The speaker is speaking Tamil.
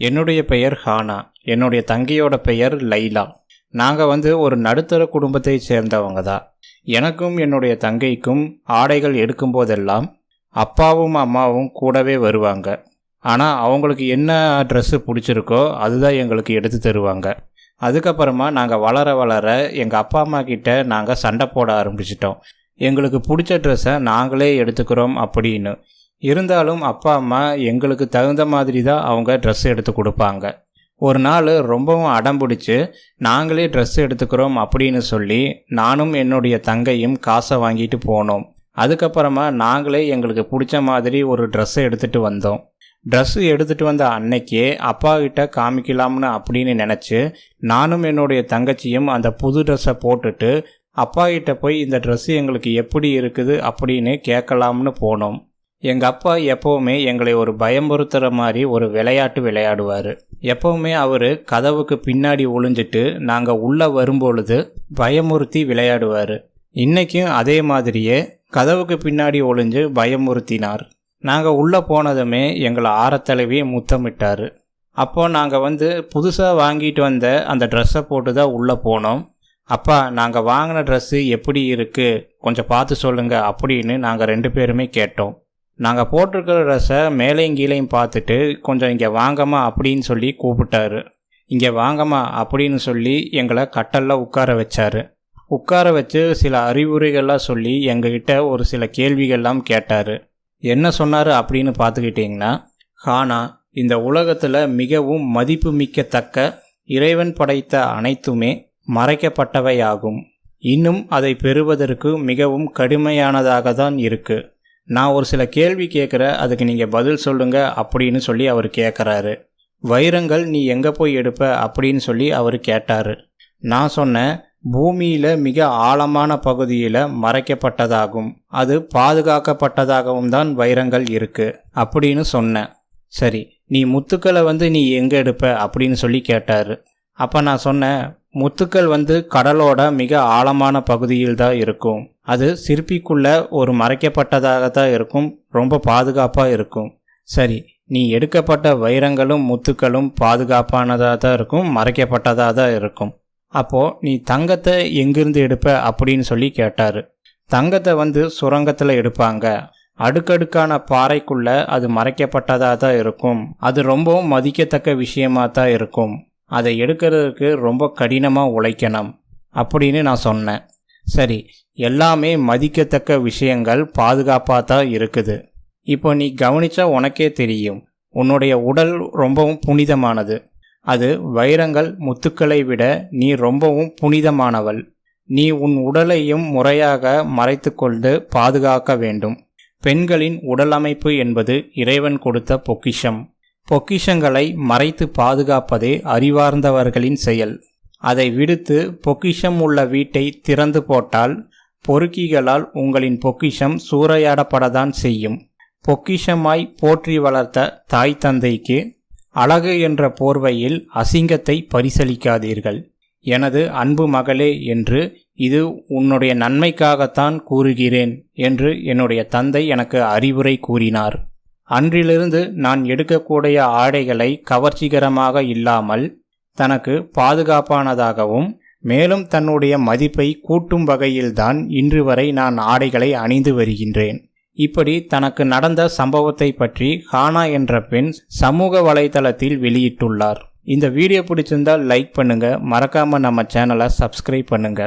என்னுடைய பெயர் ஹானா. என்னுடைய தங்கையோட பெயர் லைலா. நாங்கள் வந்து ஒரு நடுத்தர குடும்பத்தை சேர்ந்தவங்க தான். எனக்கும் என்னுடைய தங்கைக்கும் ஆடைகள் எடுக்கும்போதெல்லாம் அப்பாவும் அம்மாவும் கூடவே வருவாங்க. ஆனால் அவங்களுக்கு என்ன ட்ரெஸ்ஸு பிடிச்சிருக்கோ அதுதான் எங்களுக்கு எடுத்து தருவாங்க. அதுக்கப்புறமா நாங்கள் வளர வளர எங்கள் அப்பா அம்மா கிட்ட நாங்கள் சண்டை போட ஆரம்பிச்சிட்டோம். எங்களுக்கு பிடிச்ச ட்ரெஸ்ஸை நாங்களே எடுத்துக்கிறோம் அப்படின்னு. இருந்தாலும் அப்பா அம்மா எங்களுக்கு தகுந்த மாதிரி தான் அவங்க ட்ரெஸ் எடுத்து கொடுப்பாங்க. ஒரு நாள் ரொம்பவும் அடம் பிடிச்சி நாங்களே ட்ரெஸ் எடுத்துக்கிறோம் அப்படின்னு சொல்லி நானும் என்னுடைய தங்கையும் காசை வாங்கிட்டு போனோம். அதுக்கப்புறமா நாங்களே எங்களுக்கு பிடிச்ச மாதிரி ஒரு ட்ரெஸ்ஸை எடுத்துகிட்டு வந்தோம். ட்ரெஸ்ஸு எடுத்துகிட்டு வந்த அன்னைக்கே அப்பா கிட்ட காமிக்கலாம்னு அப்படின்னு நினச்சி நானும் என்னுடைய தங்கச்சியும் அந்த புது ட்ரெஸ்ஸை போட்டுட்டு அப்பா கிட்ட போய் இந்த ட்ரெஸ்ஸு எங்களுக்கு எப்படி இருக்குது? அப்படின்னு கேட்கலாம்னு போனோம். எங்கள் அப்பா எப்போவுமே எங்களை ஒரு பயமுறுத்துகிற மாதிரி ஒரு விளையாட்டு விளையாடுவார். எப்போவுமே அவர் கதவுக்கு பின்னாடி ஒளிஞ்சிட்டு நாங்கள் உள்ளே வரும்பொழுது பயமுறுத்தி விளையாடுவார். இன்றைக்கும் அதே மாதிரியே கதவுக்கு பின்னாடி ஒளிஞ்சு பயமுறுத்தினார். நாங்கள் உள்ளே போனதுமே எங்களை ஆரத்தளவி முத்தமிட்டார். அப்போ நாங்கள் வந்து புதுசாக வாங்கிட்டு வந்த அந்த ட்ரெஸ்ஸை போட்டு தான் உள்ளே போனோம். அப்பா நாங்கள் வாங்கின ட்ரெஸ்ஸு எப்படி இருக்குது கொஞ்சம் பார்த்து சொல்லுங்கள் அப்படின்னு நாங்கள் ரெண்டு பேருமே கேட்டோம். நாங்கள் போட்டிருக்கிற ட்ரெஸ்ஸை மேலேயும் கீழேயும் பார்த்துட்டு கொஞ்சம் இங்கே வாங்கம்மா அப்படின்னு சொல்லி கூப்பிட்டாரு. இங்கே வாங்கம்மா அப்படின்னு சொல்லி எங்களை கட்டலில் உட்கார வச்சார். உட்கார வச்சு சில அறிவுரைகள்லாம் சொல்லி எங்ககிட்ட ஒரு சில கேள்விகள்லாம் கேட்டார். என்ன சொன்னார் அப்படின்னு பார்த்துக்கிட்டிங்கன்னா ஹானா இந்த உலகத்தில் மிகவும் மதிப்பு மிக்கத்தக்க இறைவன் படைத்த அனைத்துமே மறைக்கப்பட்டவையாகும். இன்னும் அதை பெறுவதற்கு மிகவும் கடுமையானதாக தான் இருக்குது நான் ஒரு சில கேள்வி கேட்குற அதுக்கு நீங்கள் பதில் சொல்லுங்க அப்படின்னு சொல்லி அவர் கேட்குறாரு வைரங்கள் நீ எங்கே போய் எடுப்ப அப்படின்னு சொல்லி அவர் கேட்டார். நான் சொன்னேன் பூமியில் மிக ஆழமான பகுதியில் மறைக்கப்பட்டதாகும். அது பாதுகாக்கப்பட்டதாகவும் தான் வைரங்கள் இருக்குது அப்படின்னு சொன்னேன் சரி நீ முத்துக்களை வந்து நீ எங்கே எடுப்ப அப்படின்னு சொல்லி கேட்டார். அப்போ நான் சொன்னேன் முத்துக்கள் வந்து கடலோட மிக ஆழமான பகுதியில் தான் இருக்கும். அது சிற்பிக்குள்ள ஒரு மறைக்கப்பட்டதாக தான் இருக்கும். ரொம்ப பாதுகாப்பாக இருக்கும். சரி நீ எடுக்கப்பட்ட வைரங்களும் முத்துக்களும் பாதுகாப்பானதாக தான் இருக்கும் மறைக்கப்பட்டதாக தான் இருக்கும். அப்போது நீ தங்கத்தை எங்கிருந்து எடுப்ப அப்படின்னு சொல்லி கேட்டார். தங்கத்தை வந்து சுரங்கத்தில் எடுப்பாங்க. அடுக்கடுக்கான பாறைக்குள்ள அது மறைக்கப்பட்டதாக தான் இருக்கும். அது ரொம்பவும் மதிக்கத்தக்க விஷயமாக தான் இருக்கும். அதை எடுக்கிறதுக்கு ரொம்ப கடினமாக உழைக்கணும் அப்படின்னு நான் சொன்னேன். சரி எல்லாமே மதிக்கத்தக்க விஷயங்கள் பாதுகாப்பாக தான் இருக்குது. இப்போ நீ கவனித்தா உனக்கே தெரியும். உன்னுடைய உடல் ரொம்பவும் புனிதமானது. அது வைரங்கள் முத்துக்களை விட நீ ரொம்பவும் புனிதமானவள். நீ உன் உடலையும் முறையாக மறைத்து கொண்டு பாதுகாக்க வேண்டும். பெண்களின் உடலமைப்பு என்பது இறைவன் கொடுத்த பொக்கிஷம். பொக்கிஷங்களை மறைத்து பாதுகாப்பதே அறிவார்ந்தவர்களின் செயல். அதை விடுத்து பொக்கிஷம் உள்ள வீட்டை திறந்து போட்டால் பொறுக்கிகளால் உங்களின் பொக்கிஷம் சூறையாடப்படத்தான் செய்யும். பொக்கிஷமாய் போற்றி வளர்த்த தாய் தந்தைக்கு அழகு என்ற போர்வையில் அசிங்கத்தை பரிசளிக்காதீர்கள். எனது அன்பு மகளே என்று இது உன்னுடைய நன்மைக்காகத்தான் கூறுகிறேன் என்று என்னுடைய தந்தை எனக்கு அறிவுரை கூறினார். அன்றிலிருந்து நான் எடுக்கக்கூடிய ஆடைகளை கவர்ச்சிகரமாக இல்லாமல் தனக்கு பாதுகாப்பானதாகவும் மேலும் தன்னுடைய மதிப்பை கூட்டும் வகையில்தான் இன்று வரை நான் ஆடைகளை அணிந்து வருகின்றேன். இப்படி தனக்கு நடந்த சம்பவத்தை பற்றி ஹானா என்ற பெண் சமூக வலைதளத்தில் வெளியிட்டுள்ளார். இந்த வீடியோ பிடிச்சிருந்தால் லைக் பண்ணுங்க மறக்காம நம்ம சேனலை சப்ஸ்கிரைப் பண்ணுங்க.